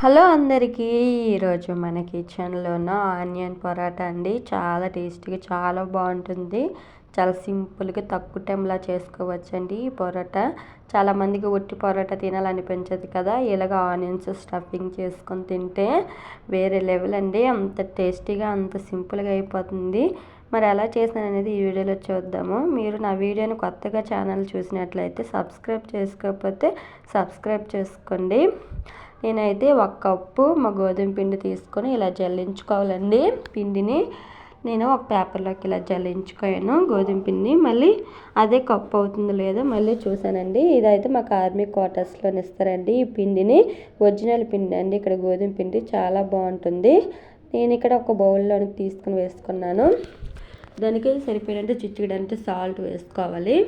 Hello అందరికీ ఈరోజు మన కిచెన్లోన ఆనియన్ పరోటా అండి. చాలా టేస్టీగా చాలా బాగుంటుంది. చాలా సింపుల్గా తక్కువ టైంలో చేసుకోవచ్చండి ఈ పరోటా. చాలామందికి ఉట్టి పరోటా తినాలనిపించదు కదా. ఇలాగ ఆనియన్స్ స్టఫింగ్ చేసుకొని తింటే వేరే లెవెల్ అండి. అంత టేస్టీగా అంత సింపుల్గా అయిపోతుంది. మరి ఎలా చేసాను అనేది ఈ వీడియోలో చూద్దాము. మీరు నా వీడియోని కొత్తగా ఛానల్ చూసినట్లయితే సబ్స్క్రైబ్ చేసుకోకపోతే సబ్స్క్రైబ్ చేసుకోండి. నేనైతే ఒక కప్పు మా గోధుమ పిండి తీసుకొని ఇలా జల్లించుకోవాలండి. పిండిని నేను ఒక పేపర్లోకి ఇలా జల్లించుకోయాను గోధుమ పిండి మళ్ళీ అదే కప్పు అవుతుందో లేదో మళ్ళీ చూసానండి ఇదైతే మాకు ఆర్మీ క్వార్టర్స్లో ఇస్తారండి ఈ పిండిని. ఒరిజినల్ పిండి అండి ఇక్కడ గోధుమ పిండి చాలా బాగుంటుంది. నేను ఇక్కడ ఒక బౌల్లోనికి తీసుకుని వేసుకున్నాను. దానికి సరిపోయినంత చిచ్చుగడంటే సాల్ట్ వేసుకోవాలి.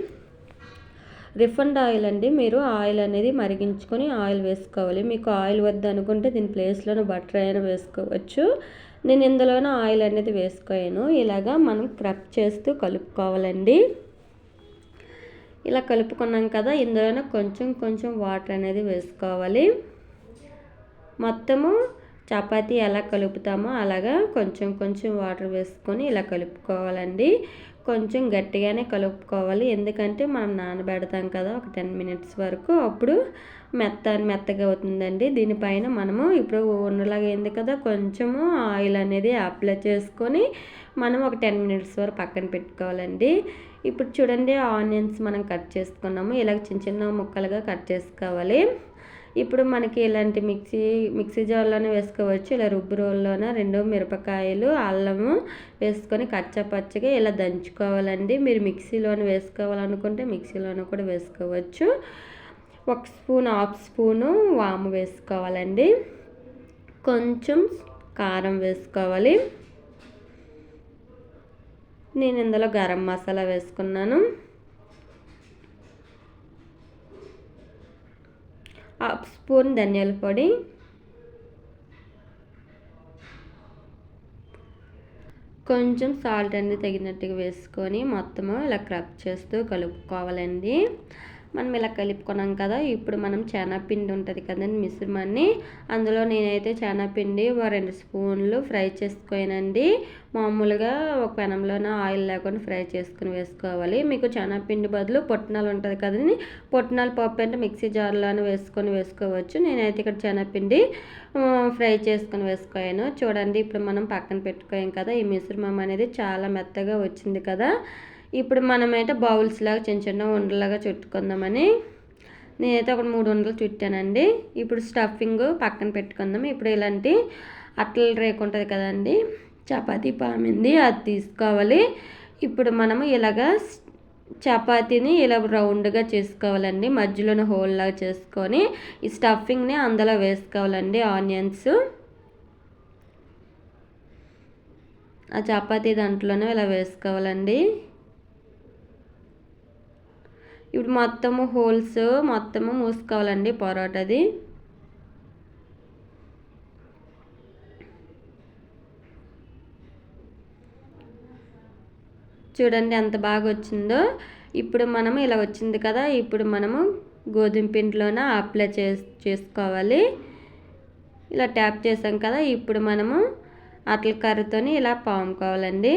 రిఫండ్ ఆయిల్ అండి. మీరు ఆయిల్ అనేది మరిగించుకొని ఆయిల్ వేసుకోవాలి. మీకు ఆయిల్ వద్దు అనుకుంటే దీని ప్లేస్లోనే బటర్ అయినా వేసుకోవచ్చు. నేను ఇందులోనే ఆయిల్ అనేది వేసుకోయాను. ఇలాగా మనం క్రప్ చేస్తూ కలుపుకోవాలండి. ఇలా కలుపుకున్నాం కదా ఇందులోనే కొంచెం కొంచెం వాటర్ అనేది వేసుకోవాలి. మొత్తము చపాతీ ఎలా కలుపుతామో అలాగా కొంచెం కొంచెం వాటర్ వేసుకొని ఇలా కలుపుకోవాలండి. కొంచెం గట్టిగానే కలుపుకోవాలి. ఎందుకంటే మనం నానబెడతాం కదా ఒక టెన్ మినిట్స్ వరకు. అప్పుడు మెత్త మెత్తగా అవుతుందండి. దీనిపైన మనము ఇప్పుడు ఉండలాగా అయింది కదా కొంచెము ఆయిల్ అనేది అప్లై చేసుకొని మనం ఒక టెన్ మినిట్స్ వరకు పక్కన పెట్టుకోవాలండి. ఇప్పుడు చూడండి ఆనియన్స్ మనం కట్ చేసుకున్నాము. ఇలాగ చిన్న చిన్న ముక్కలుగా కట్ చేసుకోవాలి. ఇప్పుడు మనకి ఇలాంటి మిక్సీ మిక్సీ జార్లోనే వేసుకోవచ్చు. ఇలా రుబ్బు రోల్లోన రెండు మిరపకాయలు అల్లము వేసుకొని కచ్చపచ్చగా ఇలా దంచుకోవాలండి. మీరు మిక్సీలోనే వేసుకోవాలనుకుంటే మిక్సీలోనూ కూడా వేసుకోవచ్చు. ఒక స్పూన్ హాఫ్ స్పూను వాము వేసుకోవాలండి. కొంచెం కారం వేసుకోవాలి. నేను ఇందులో గరం మసాలా వేసుకున్నాను. హాఫ్ స్పూన్ ధనియాల పొడి. కొంచెం సాల్ట్ అనేది తగినట్టుగా వేసుకొని మొత్తము ఇలా క్రబ్ చేస్తూ కలుపుకోవాలండి. మనం ఇలా కలుపుకున్నాం కదా ఇప్పుడు మనం పిండి ఉంటుంది కదండి మిశ్రమాన్ని. అందులో నేనైతే పిండి ఒక రెండు స్పూన్లు ఫ్రై చేసుకోనండి. మామూలుగా ఒక పెనంలోనే ఆయిల్ లేకుండా ఫ్రై చేసుకుని వేసుకోవాలి. మీకు పిండి బదులు పొట్టినాలు ఉంటుంది కదండి పొట్టినాలు పప్పు అంటే మిక్సీ జార్లోనే వేసుకొని వేసుకోవచ్చు. నేనైతే ఇక్కడ శనగపిండి ఫ్రై చేసుకొని వేసుకోయాను. చూడండి ఇప్పుడు మనం పక్కన పెట్టుకోయాం కదా ఈ మిశ్రమం అనేది చాలా మెత్తగా వచ్చింది కదా. ఇప్పుడు మనమైతే బౌల్స్ లాగా చిన్న చిన్న ఉండలాగా చుట్టుకుందామని. నేనైతే ఒక మూడు ఉండలు చుట్టానండి. ఇప్పుడు స్టఫింగ్ పక్కన పెట్టుకుందాం. ఇప్పుడు ఇలాంటి అట్ల రేకు ఉంటుంది కదండి. చపాతీ పామింది అది తీసుకోవాలి. ఇప్పుడు మనము ఇలాగా చపాతీని ఇలా రౌండ్గా చేసుకోవాలండి. మధ్యలోనే హోల్ లాగా చేసుకొని ఈ స్టఫింగ్ని అందులో వేసుకోవాలండి ఆనియన్స్. ఆ చపాతీ దాంట్లోనే ఇలా వేసుకోవాలండి. ఇప్పుడు మొత్తము హోల్స్ మొత్తము మూసుకోవాలండి పొరాటది. చూడండి ఎంత బాగా వచ్చిందో ఇప్పుడు మనము ఇలా వచ్చింది కదా ఇప్పుడు మనము గోధుమ పిండిలోన అప్లై చేసుకోవాలి. ఇలా ట్యాప్ చేసాం కదా ఇప్పుడు మనము అట్ల కర్రతోని ఇలా పాముకోవాలండి.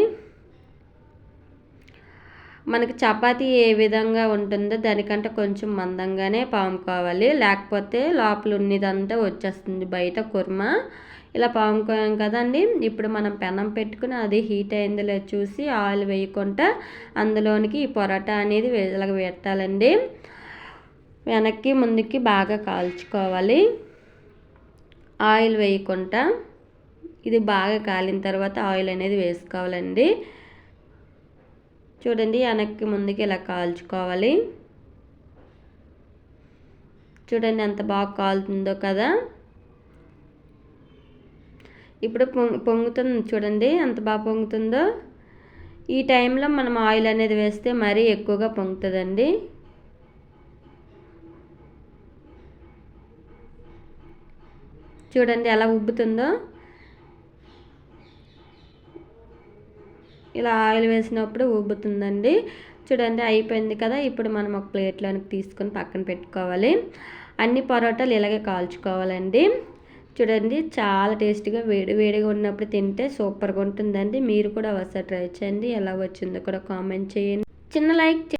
మనకి చపాతీ ఏ విధంగా ఉంటుందో దానికంటే కొంచెం మందంగానే పాముకోవాలి లేకపోతే లోపల ఉన్నదంతా వచ్చేస్తుంది బయట కుర్మ. ఇలా పాముకోయాం కదండి. ఇప్పుడు మనం పెనం పెట్టుకుని అది హీట్ అయిందిలో చూసి ఆయిల్ వేయకుండా అందులోనికి ఈ పొరటా అనేది ఇలాగ పెట్టాలండి వెనక్కి ముందుకి బాగా కాల్చుకోవాలి. ఆయిల్ వేయకుండా. ఇది బాగా కాలిన తర్వాత ఆయిల్ అనేది వేసుకోవాలండి. చూడండి వెనక్కి ముందుకి ఇలా కాల్చుకోవాలి. చూడండి ఎంత బాగా కాలుతుందో కదా. ఇప్పుడు పొంగుతుంది చూడండి ఎంత బాగా పొంగుతుందో. ఈ టైంలో మనం ఆయిల్ అనేది వేస్తే మరీ ఎక్కువగా పొంగుతుందండి. చూడండి ఎలా ఉబ్బుతుందో. ఇలా ఆయిల్ వేసినప్పుడు ఊబుతుందండి చూడండి అయిపోయింది కదా ఇప్పుడు మనం ఒక ప్లేట్లోనికి తీసుకొని పక్కన పెట్టుకోవాలి. అన్ని పరోటాలు ఇలాగే కాల్చుకోవాలండి. చూడండి చాలా టేస్టీగా వేడి వేడిగా ఉన్నప్పుడు తింటే సూపర్గా ఉంటుందండి. మీరు కూడా ఒకసారి ట్రై చేయండి. ఎలా వచ్చిందో కూడా కామెంట్ చేయండి. చిన్న లైక్